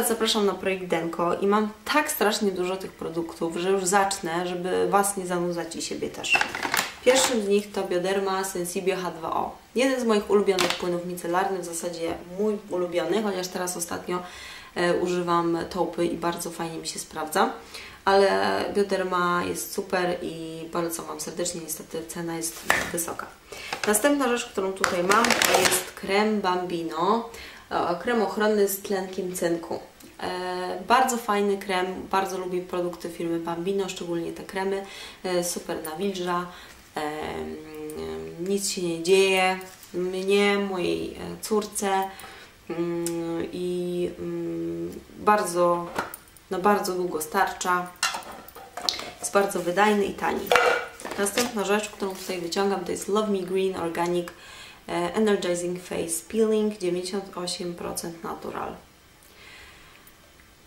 Was zapraszam na projekt Denko i mam tak strasznie dużo tych produktów, że już zacznę, żeby Was nie zanudzać i siebie też. Pierwszym z nich to Bioderma Sensibio H2O. Jeden z moich ulubionych płynów micelarnych, w zasadzie mój ulubiony, chociaż teraz ostatnio e, używam taupy i bardzo fajnie mi się sprawdza. Ale Bioderma jest super i polecam Wam serdecznie, niestety cena jest wysoka. Następna rzecz, którą tutaj mam, to jest krem Bambino. E, krem ochronny z tlenkiem cynku. E, bardzo fajny krem, bardzo lubię produkty firmy Bambino, szczególnie te kremy. E, super nawilża, nic się nie dzieje mnie, mojej córce mm, i mm, bardzo, na bardzo długo starcza. Jest bardzo wydajny i tani. Następna rzecz, którą tutaj wyciągam, to jest Love Me Green Organic E, Energizing Face Peeling 98% natural.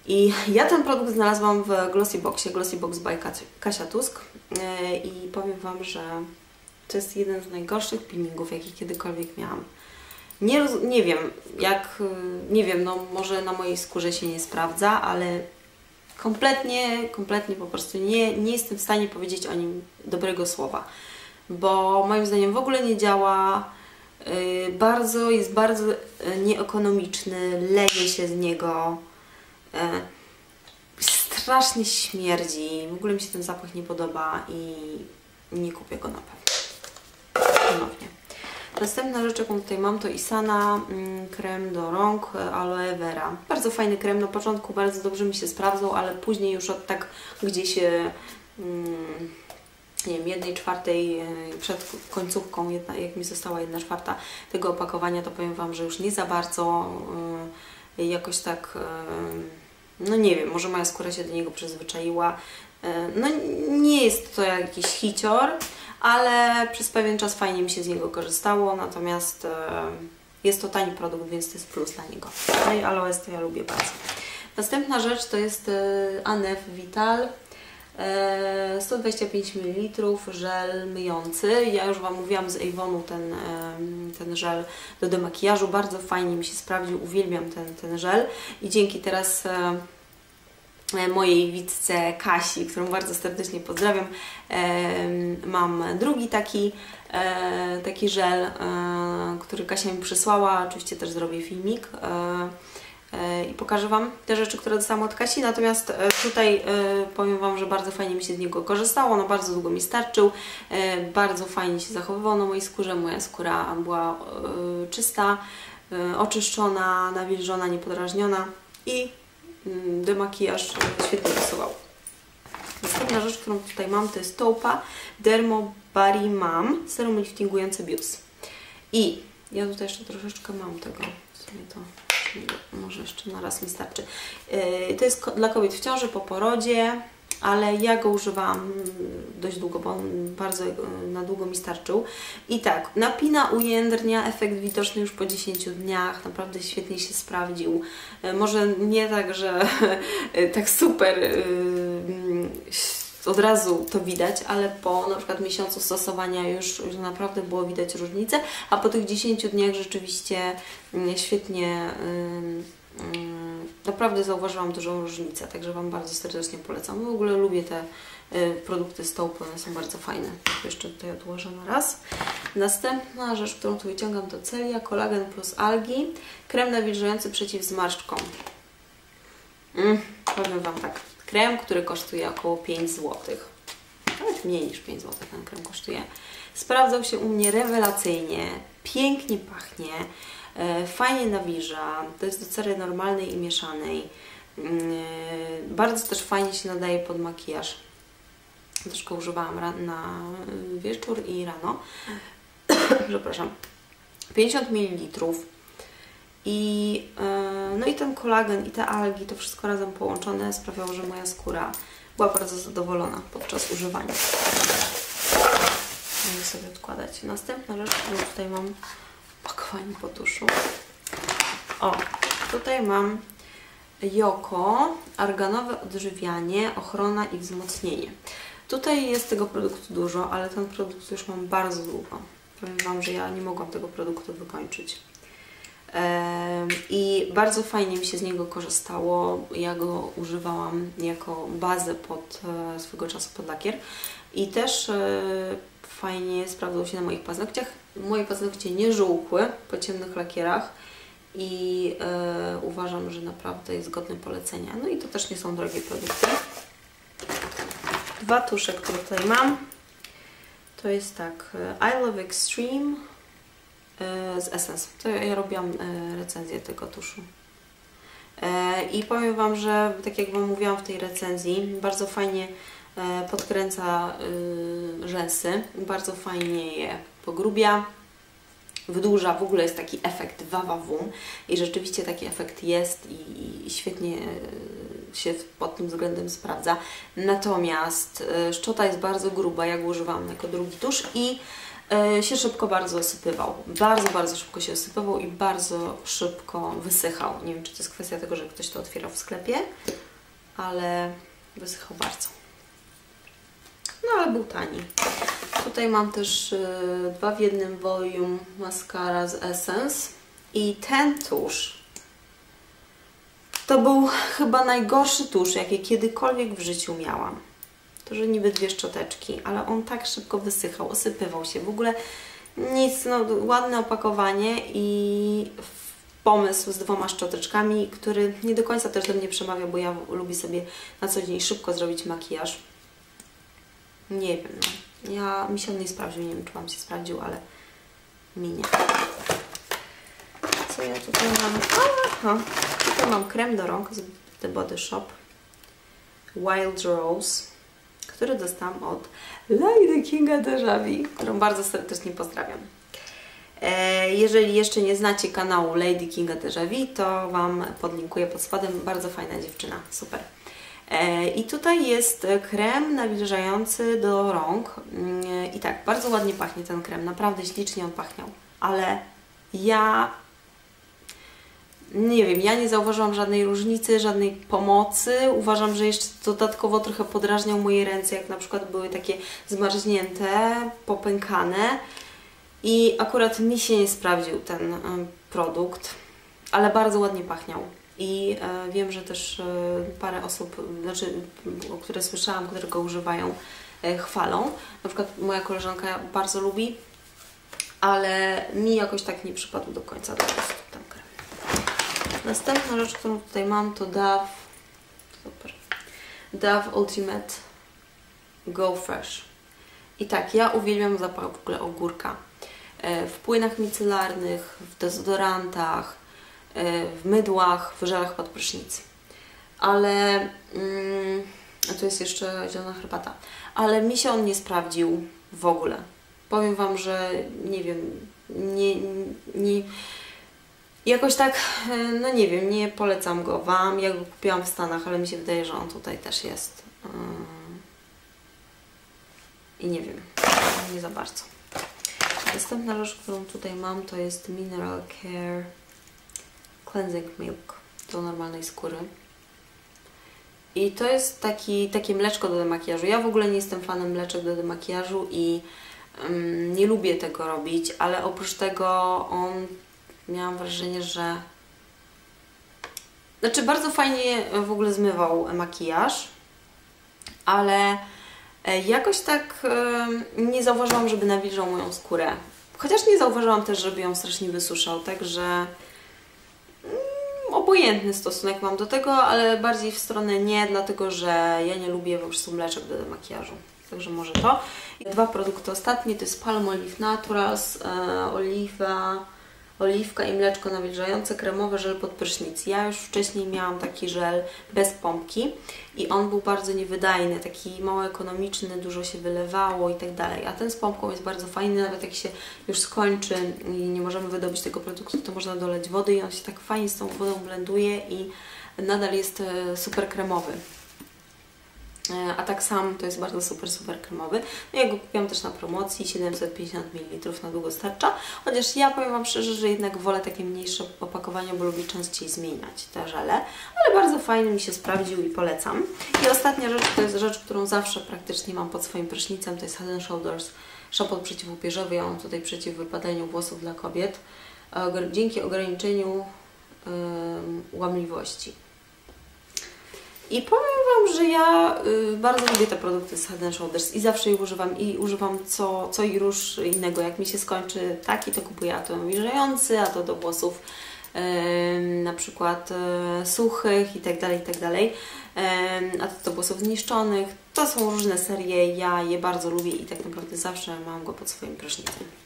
I ja ten produkt znalazłam w Glossy Boxie, Glossy Box by Kasia Tusk. E, i powiem Wam, że to jest jeden z najgorszych peelingów, jaki kiedykolwiek miałam. Nie, nie wiem, jak, nie wiem, no może na mojej skórze się nie sprawdza, ale kompletnie, kompletnie po prostu nie, nie jestem w stanie powiedzieć o nim dobrego słowa, bo moim zdaniem w ogóle nie działa, Y, bardzo, jest bardzo y, nieekonomiczny, leje się z niego, y, strasznie śmierdzi, w ogóle mi się ten zapach nie podoba i nie kupię go na pewno. Ponownie. Następna rzecz, jaką tutaj mam, to Isana mm, krem do rąk aloe vera. Bardzo fajny krem, na początku bardzo dobrze mi się sprawdzał, ale później już od tak gdzieś mm, nie wiem, jednej czwartej e, przed końcówką, jedna, jak mi została jedna czwarta tego opakowania, to powiem Wam, że już nie za bardzo jakoś tak, no nie wiem, może moja skóra się do niego przyzwyczaiła. Yy, no nie jest to jakiś hicior, ale przez pewien czas fajnie mi się z niego korzystało, natomiast jest to tani produkt, więc to jest plus dla niego. No i aloes to ja lubię bardzo. Następna rzecz to jest Anef Vital 125 ml żel myjący. Ja już Wam mówiłam z Avonu ten, ten żel do demakijażu. Bardzo fajnie mi się sprawdził. Uwielbiam ten, ten żel i dzięki teraz e, mojej widzce Kasi, którą bardzo serdecznie pozdrawiam, mam drugi taki, e, taki żel, e, który Kasia mi przysłała. Oczywiście też zrobię filmik E, i pokażę Wam te rzeczy, które dostałam od Kasi. Natomiast e, tutaj e, powiem Wam, że bardzo fajnie mi się z niego korzystało, no bardzo długo mi starczył, bardzo fajnie się zachowywał na mojej skórze, moja skóra była czysta, oczyszczona, nawilżona, niepodrażniona i mm, demakijaż świetnie pasował. Następna rzecz, którą tutaj mam, to jest Taupa Dermo Bari Mam Serum Liftingujący Bius. I ja tutaj jeszcze troszeczkę mam tego, w sumie to może jeszcze na raz mi starczy. Yy, to jest dla kobiet w ciąży, po porodzie, ale ja go używałam dość długo, bo on bardzo yy, na długo mi starczył. I tak, napina, ujędrnia, efekt widoczny już po 10 dniach, naprawdę świetnie się sprawdził. Yy, może nie tak, że tak super od razu to widać, ale po na przykład miesiącu stosowania już, już naprawdę było widać różnicę, a po tych 10 dniach rzeczywiście mm, świetnie naprawdę zauważyłam dużą różnicę, także Wam bardzo serdecznie polecam. W ogóle lubię te y, produkty z Taupy, one są bardzo fajne. Jeszcze tutaj odłożę na raz. Następna rzecz, którą tu wyciągam to Celia Kolagen plus Algi. Krem nawilżający przeciw zmarszczkom. Mm, powiem Wam tak, krem, który kosztuje około 5 zł. Nawet mniej niż 5 zł ten krem kosztuje. Sprawdzał się u mnie rewelacyjnie, pięknie pachnie, e, fajnie nawilża. To jest do cery normalnej i mieszanej. Mm, bardzo też fajnie się nadaje pod makijaż. Troszkę używałam na wieczór i rano. Przepraszam. 50 ml i, e, no i ten kolagen i te algi, to wszystko razem połączone sprawiało, że moja skóra była bardzo zadowolona podczas używania. Będę sobie odkładać. Następna rzecz, którą tutaj mam pakowanie po tuszu. O, tutaj mam Joko, arganowe odżywianie, ochrona i wzmocnienie. Tutaj jest tego produktu dużo, ale ten produkt już mam bardzo długo. Powiem Wam, że ja nie mogłam tego produktu wykończyć. I bardzo fajnie mi się z niego korzystało. Ja go używałam jako bazę pod e, swego czasu pod lakier. I też e, fajnie sprawdzał się na moich paznokciach. Moje paznokcie nie żółkły po ciemnych lakierach i e, uważam, że naprawdę jest godny polecenia. No i to też nie są drogie produkty. Dwa tusze, które tutaj mam, to jest tak I Love Extreme z Essence. To ja robiłam e, recenzję tego tuszu. E, I powiem Wam, że tak jak Wam mówiłam w tej recenzji, bardzo fajnie e, podkręca rzęsy, bardzo fajnie je pogrubia, wydłuża, w ogóle jest taki efekt wawawum i rzeczywiście taki efekt jest i, i świetnie e, się pod tym względem sprawdza. Natomiast e, szczota jest bardzo gruba, jak używałam jako drugi tusz i e, się szybko bardzo osypywał. Bardzo, bardzo szybko się osypywał i bardzo szybko wysychał. Nie wiem, czy to jest kwestia tego, że ktoś to otwierał w sklepie, ale wysychał bardzo. No ale był tani. Tutaj mam też y, dwa w jednym volume mascara z Essence i ten tusz to był chyba najgorszy tusz, jaki kiedykolwiek w życiu miałam. To, że niby dwie szczoteczki, ale on tak szybko wysychał, osypywał się. W ogóle nic, no ładne opakowanie i pomysł z dwoma szczoteczkami, który nie do końca też do mnie przemawia, bo ja lubię sobie na co dzień szybko zrobić makijaż. Nie wiem, no. Ja, mi się on nie sprawdził, nie wiem, czy Wam się sprawdził, ale mi nie. Co ja tutaj mam? Aha, tutaj mam krem do rąk z The Body Shop Wild Rose, który dostałam od Lady Kinga Dejavi, którą bardzo serdecznie pozdrawiam. E, Jeżeli jeszcze nie znacie kanału Lady Kinga Dejavi, to Wam podlinkuję pod spodem. Bardzo fajna dziewczyna, super. E, I tutaj jest krem nawilżający do rąk. Mm, I tak, bardzo ładnie pachnie ten krem, naprawdę ślicznie on pachniał. Ale ja nie wiem, ja nie zauważyłam żadnej różnicy, żadnej pomocy. Uważam, że jeszcze dodatkowo trochę podrażniał moje ręce, jak na przykład były takie zmarznięte, popękane. I akurat mi się nie sprawdził ten em, produkt, ale bardzo ładnie pachniał. I e, wiem, że też e, parę osób, znaczy, które słyszałam, które go używają, e, chwalą. Na przykład moja koleżanka bardzo lubi, ale mi jakoś tak nie przypadł do końca ten krem. Następna rzecz, którą tutaj mam, to Dove, super, Dove Ultimate Go Fresh. I tak, ja uwielbiam zapach w ogóle ogórka. E, W płynach micelarnych, w dezodorantach, e, w mydłach, w żelach pod prysznic. Ale mm, tu jest jeszcze zielona herbata. Ale mi się on nie sprawdził w ogóle. Powiem Wam, że nie wiem, nie, nie jakoś tak, e, no nie wiem, nie polecam go Wam. Ja go kupiłam w Stanach, ale mi się wydaje, że on tutaj też jest. Mm. I nie wiem, nie za bardzo. Następna rzecz, którą tutaj mam, to jest Mineral Care Cleansing Milk do normalnej skóry. I to jest taki, takie mleczko do demakijażu. Ja w ogóle nie jestem fanem mleczek do demakijażu i ym, nie lubię tego robić, ale oprócz tego on miałam wrażenie, że znaczy bardzo fajnie w ogóle zmywał makijaż, ale e, jakoś tak nie zauważyłam, żeby nawilżał moją skórę. Chociaż nie zauważyłam też, żeby ją strasznie wysuszał, także mm, obojętny stosunek mam do tego, ale bardziej w stronę nie, dlatego że ja nie lubię po prostu mleczek do makijażu. Także może to. I dwa produkty ostatnie to jest Palmolive Naturals, e, oliwa, oliwka i mleczko nawilżające, kremowe żel pod prysznic. Ja już wcześniej miałam taki żel bez pompki i on był bardzo niewydajny, taki mało ekonomiczny, dużo się wylewało i tak dalej. A ten z pompką jest bardzo fajny, nawet jak się już skończy i nie możemy wydobyć tego produktu, to można doleć wody i on się tak fajnie z tą wodą blenduje i nadal jest e, super kremowy. E, A tak sam to jest bardzo super, super kremowy. No ja go kupiłam też na promocji, 750 ml na długo starcza. Chociaż ja powiem Wam szczerze, że jednak wolę takie mniejsze opakowania, bo lubię częściej zmieniać te żele. Ale bardzo fajny mi się sprawdził i polecam. I ostatnia rzecz, to jest rzecz, którą zawsze praktycznie mam pod swoim prysznicem, to jest Head Shoulders szampon przeciwupierzowy. Ja mam tutaj przeciw wypadaniu włosów dla kobiet. dzięki ograniczeniu łamliwości. I powiem Wam, że ja y, bardzo lubię te produkty z Head Shoulders i zawsze je używam i używam co, co i róż innego. Jak mi się skończy taki, to kupuję a to nawilżający, a to do włosów na przykład y, suchych i tak dalej, i tak dalej. a to do włosów zniszczonych. To są różne serie, ja je bardzo lubię i tak naprawdę zawsze mam go pod swoim prysznicem.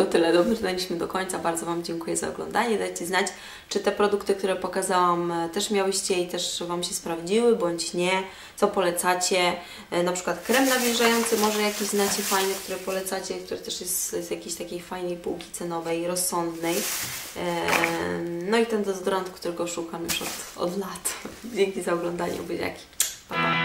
To tyle, dobrnęliśmy do końca. Bardzo Wam dziękuję za oglądanie. Dajcie znać, czy te produkty, które pokazałam, e, też miałyście i też Wam się sprawdziły, bądź nie. Co polecacie? E, na przykład krem nawilżający, może jakiś znacie fajny, który polecacie, który też jest z jakiejś takiej fajnej półki cenowej, rozsądnej. No i ten dezodorant, którego szukam już od, od lat. Dzięki za oglądanie. Buziaki. Pa, pa.